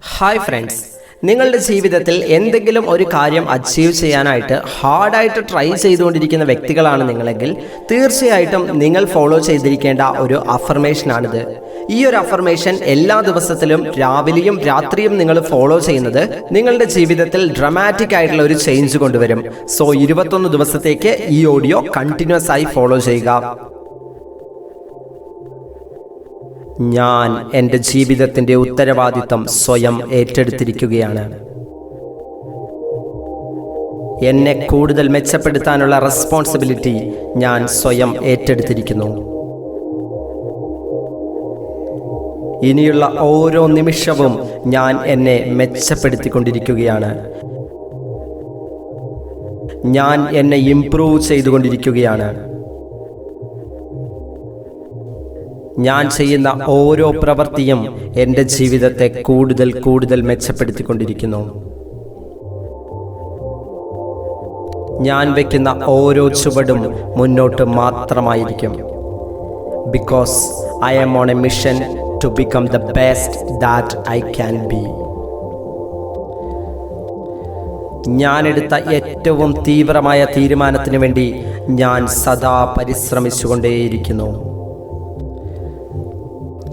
Hi friends നിങ്ങളുടെ ജീവിതത്തിൽ എന്തെങ്കിലും ഒരു കാര്യം അച്ചീവ് ചെയ്യാനായിട്ട് ഹാർഡായിട്ട് ട്രൈ ചെയ്തുകൊണ്ടിരിക്കുന്ന വ്യക്തികളാണ് നിങ്ങളെങ്കിൽ തീർച്ചയായിട്ടും നിങ്ങൾ ഫോളോ ചെയ്തിരിക്കേണ്ട ഒരു അഫർമേഷനാണിത് ഈ ഒരു അഫർമേഷൻ എല്ലാ ദിവസത്തിലും രാവിലെയും രാത്രിയും നിങ്ങൾ ഫോളോ ചെയ്യുന്നത് നിങ്ങളുടെ ജീവിതത്തിൽ ഡ്രമാറ്റിക് ആയിട്ടുള്ള ഒരു ചേഞ്ച് കൊണ്ടുവരും. സോ ഇരുപത്തൊന്ന് ദിവസത്തേക്ക് ഈ ഓഡിയോ കണ്ടിന്യൂസ് ആയി ഫോളോ ചെയ്യുക. ഞാൻ എന്റെ ജീവിതത്തിന്റെ ഉത്തരവാദിത്തം സ്വയം ഏറ്റെടുത്തിരിക്കുകയാണ്. എന്നെ കൂടുതൽ മെച്ചപ്പെടുത്താനുള്ള റെസ്പോൺസിബിലിറ്റി ഞാൻ സ്വയം ഏറ്റെടുത്തിരിക്കുന്നു. ഇനിയുള്ള ഓരോ നിമിഷവും ഞാൻ എന്നെ മെച്ചപ്പെടുത്തിക്കൊണ്ടിരിക്കുകയാണ്. ഞാൻ എന്നെ ഇംപ്രൂവ് ചെയ്തുകൊണ്ടിരിക്കുകയാണ്. ഞാൻ ചെയ്യുന്ന ഓരോ പ്രവൃത്തിയും എന്റെ ജീവിതത്തെ കൂടുതൽ കൂടുതൽ മെച്ചപ്പെടുത്തിക്കൊണ്ടിരിക്കുന്നു. ഞാൻ വയ്ക്കുന്ന ഓരോ ചുവടും മുന്നോട്ട് മാത്രമായിരിക്കും. Because I am on a mission to become the best that I can be എടുത്ത ഏറ്റവും തീവ്രമായ തീരുമാനത്തിന് വേണ്ടി ഞാൻ സദാ പരിശ്രമിച്ചുകൊണ്ടേയിരിക്കുന്നു.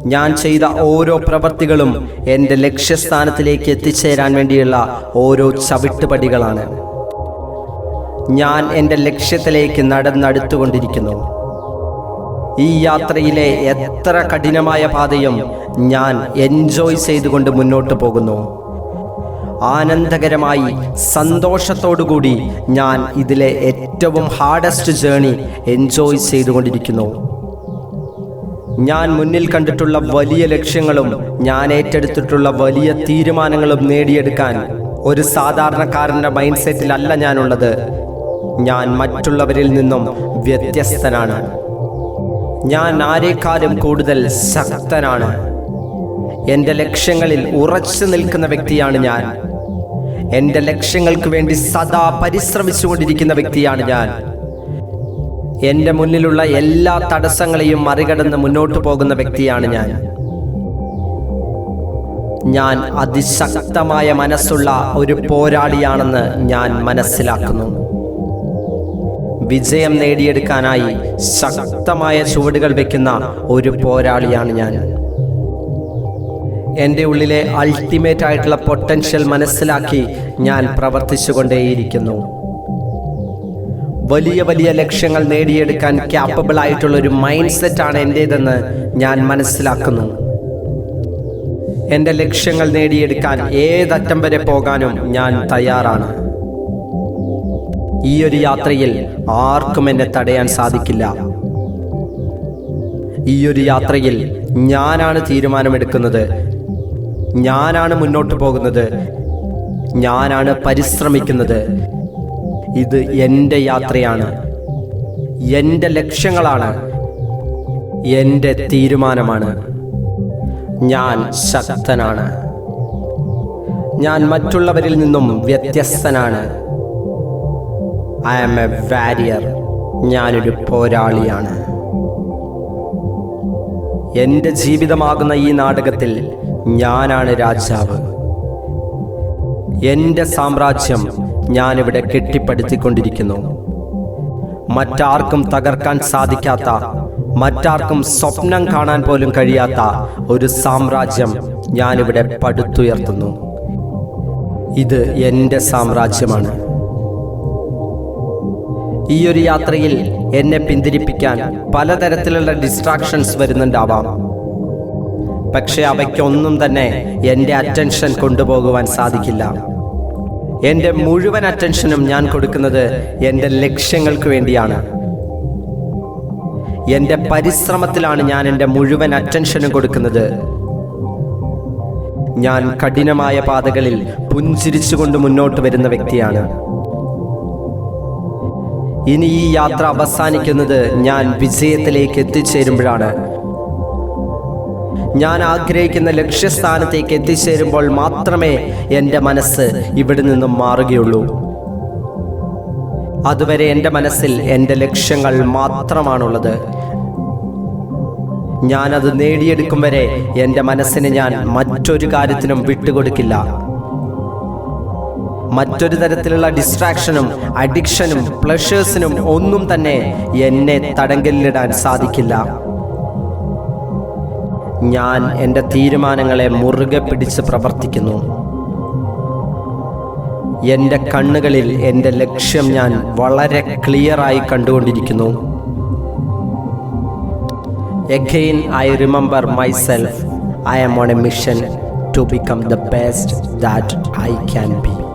ഞാൻ ചെയ്ത ഓരോ പ്രവൃത്തികളും എന്റെ ലക്ഷ്യസ്ഥാനത്തിലേക്ക് എത്തിച്ചേരാൻ വേണ്ടിയുള്ള ഓരോ ചവിട്ടുപടികളാണ്. ഞാൻ എന്റെ ലക്ഷ്യത്തിലേക്ക് നടന്നടുത്തുകൊണ്ടിരിക്കുന്നു. ഈ യാത്രയിലെ എത്ര കഠിനമായ പാതയും ഞാൻ എൻജോയ് ചെയ്തുകൊണ്ട് മുന്നോട്ട് പോകുന്നു. ആനന്ദകരമായി സന്തോഷത്തോടുകൂടി ഞാൻ ഇതിലെ ഏറ്റവും ഹാർഡസ്റ്റ് ജേണി എൻജോയ് ചെയ്തുകൊണ്ടിരിക്കുന്നു. ഞാൻ മുന്നിൽ കണ്ടിട്ടുള്ള വലിയ ലക്ഷ്യങ്ങളും ഞാൻ ഏറ്റെടുത്തിട്ടുള്ള വലിയ തീരുമാനങ്ങളും നേടിയെടുക്കാൻ ഒരു സാധാരണക്കാരന്റെ മൈൻഡ് സെറ്റിലല്ല ഞാനുള്ളത്. ഞാൻ മറ്റുള്ളവരിൽ നിന്നും വ്യത്യസ്തനാണ്. ഞാൻ ആരെക്കാളും കൂടുതൽ ശക്തനാണ്. എന്റെ ലക്ഷ്യങ്ങളിൽ ഉറച്ചു നിൽക്കുന്ന വ്യക്തിയാണ് ഞാൻ. എന്റെ ലക്ഷ്യങ്ങൾക്ക് വേണ്ടി സദാ പരിശ്രമിച്ചുകൊണ്ടിരിക്കുന്ന വ്യക്തിയാണ് ഞാൻ. എന്റെ മുന്നിലുള്ള എല്ലാ തടസ്സങ്ങളെയും മറികടന്ന് മുന്നോട്ട് പോകുന്ന വ്യക്തിയാണ് ഞാൻ. ഞാൻ അതിശക്തമായ മനസ്സുള്ള ഒരു പോരാളിയാണെന്ന് ഞാൻ മനസ്സിലാക്കുന്നു. വിജയം നേടിയെടുക്കാനായി ശക്തമായ ചുവടുകൾ വെക്കുന്ന ഒരു പോരാളിയാണ് ഞാൻ. എന്റെ ഉള്ളിലെ അൾട്ടിമേറ്റ് ആയിട്ടുള്ള പൊട്ടൻഷ്യൽ മനസ്സിലാക്കി ഞാൻ പ്രവർത്തിച്ചുകൊണ്ടേയിരിക്കുന്നു. വലിയ വലിയ ലക്ഷ്യങ്ങൾ നേടിയെടുക്കാൻ ക്യാപ്പബിൾ ആയിട്ടുള്ള ഒരു മൈൻഡ് സെറ്റാണ് എന്റേതെന്ന് ഞാൻ മനസ്സിലാക്കുന്നു. എന്റെ ലക്ഷ്യങ്ങൾ നേടിയെടുക്കാൻ ഏതറ്റം വരെ പോകാനും ഞാൻ തയ്യാറാണ്. ഈ ഒരു യാത്രയിൽ ആർക്കും എന്നെ തടയാൻ സാധിക്കില്ല. ഈ ഒരു യാത്രയിൽ ഞാനാണ് തീരുമാനമെടുക്കുന്നത്. ഞാനാണ് മുന്നോട്ട് പോകുന്നത്. ഞാനാണ് പരിശ്രമിക്കുന്നത്. ഇത് എന്റെ യാത്രയാണ്. എന്റെ ലക്ഷ്യങ്ങളാണ്. എന്റെ തീരുമാനമാണ്. ഞാൻ ശക്തനാണ്. ഞാൻ മറ്റുള്ളവരിൽ നിന്നും വ്യത്യസ്തനാണ്. ഐ ആം എ വാരിയർ ഞാനൊരു പോരാളിയാണ്. എന്റെ ജീവിതമാകുന്ന ഈ നാടകത്തിൽ ഞാനാണ് രാജാവ്. എന്റെ സാമ്രാജ്യം ഞാനിവിടെ കെട്ടിപ്പടുത്തിക്കൊണ്ടിരിക്കുന്നു. മറ്റാർക്കും തകർക്കാൻ സാധിക്കാത്ത മറ്റാർക്കും സ്വപ്നം കാണാൻ പോലും കഴിയാത്ത ഒരു സാമ്രാജ്യം ഞാനിവിടെ പടുത്തുയർത്തുന്നു. ഇത് എന്റെ സാമ്രാജ്യമാണ്. ഈ ഒരു യാത്രയിൽ എന്നെ പിന്തിരിപ്പിക്കാൻ പലതരത്തിലുള്ള ഡിസ്ട്രാക്ഷൻസ് വരുന്നുണ്ടാവാം. പക്ഷെ അവയ്ക്കൊന്നും തന്നെ എന്റെ അറ്റൻഷൻ കൊണ്ടുപോകുവാൻ സാധിക്കില്ല. എന്റെ മുഴുവൻ അറ്റൻഷനും ഞാൻ കൊടുക്കുന്നത് എന്റെ ലക്ഷ്യങ്ങൾക്ക് വേണ്ടിയാണ്. എന്റെ പരിശ്രമത്തിലാണ് ഞാൻ എന്റെ മുഴുവൻ അറ്റൻഷനും കൊടുക്കുന്നത്. ഞാൻ കഠിനമായ പാതകളിൽ പുഞ്ചിരിച്ചുകൊണ്ട് മുന്നോട്ട് വരുന്ന വ്യക്തിയാണ്. ഇനി ഈ യാത്ര അവസാനിക്കുന്നത് ഞാൻ വിജയത്തിലേക്ക് എത്തിച്ചേരുമ്പോഴാണ്. ഞാൻ ആഗ്രഹിക്കുന്ന ലക്ഷ്യസ്ഥാനത്തേക്ക് എത്തിച്ചേരുമ്പോൾ മാത്രമേ എന്റെ മനസ്സ് ഇവിടെ നിന്നും മാറുകയുള്ളൂ. അതുവരെ എന്റെ മനസ്സിൽ എന്റെ ലക്ഷ്യങ്ങൾ മാത്രമാണുള്ളത്. ഞാനത് നേടിയെടുക്കും വരെ എന്റെ മനസ്സിന് ഞാൻ മറ്റൊരു കാര്യത്തിനും വിട്ടുകൊടുക്കില്ല. മറ്റൊരു തരത്തിലുള്ള ഡിസ്ട്രാക്ഷനും അഡിക്ഷനും പ്ലഷേഴ്സിനും ഒന്നും തന്നെ എന്നെ തടങ്കലിലിടാൻ സാധിക്കില്ല. ഞാൻ എന്റെ തീരുമാനങ്ങളെ മുറുകെ പിടിച്ച് പ്രവർത്തിക്കുന്നു. എന്റെ കണ്ണുകളിൽ എന്റെ ലക്ഷ്യം ഞാൻ വളരെ ക്ലിയറായി കണ്ടുകൊണ്ടിരിക്കുന്നു. Again I remember myself I am on a mission to become the best that I can be.